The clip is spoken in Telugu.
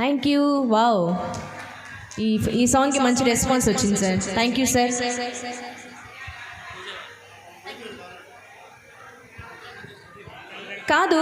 థ్యాంక్ యూ వావ్ ఈ ఈ సాంగ్కి మంచి రెస్పాన్స్ వచ్చింది సార్. థ్యాంక్ యూ సార్ కాదు.